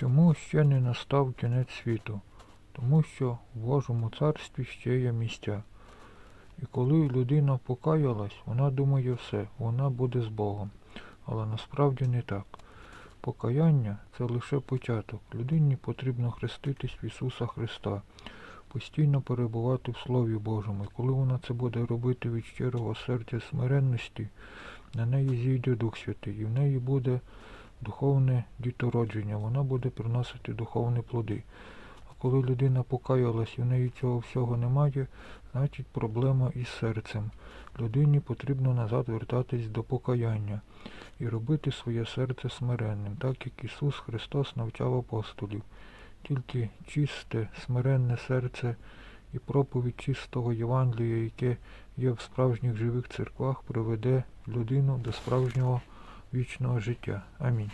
Чому ще не настав кінець світу? Тому що в Божому царстві ще є місця. І коли людина покаялась, вона думає все, вона буде з Богом. Але насправді не так. Покаяння це лише початок. Людині потрібно хреститись в Ісуса Христа, постійно перебувати в Слові Божому. І коли вона це буде робити від щирого серця смиренності, на неї зійде Дух Святий, і в неї буде духовне дітородження, вона буде приносити духовні плоди. А коли людина покаялась і в неї цього всього немає, значить проблема із серцем. Людині потрібно назад вертатись до покаяння і робити своє серце смиренним, так як Ісус Христос навчав апостолів. Тільки чисте, смиренне серце і проповідь чистого Євангелія, яке є в справжніх живих церквах, приведе людину до справжнього вічного життя. Амінь.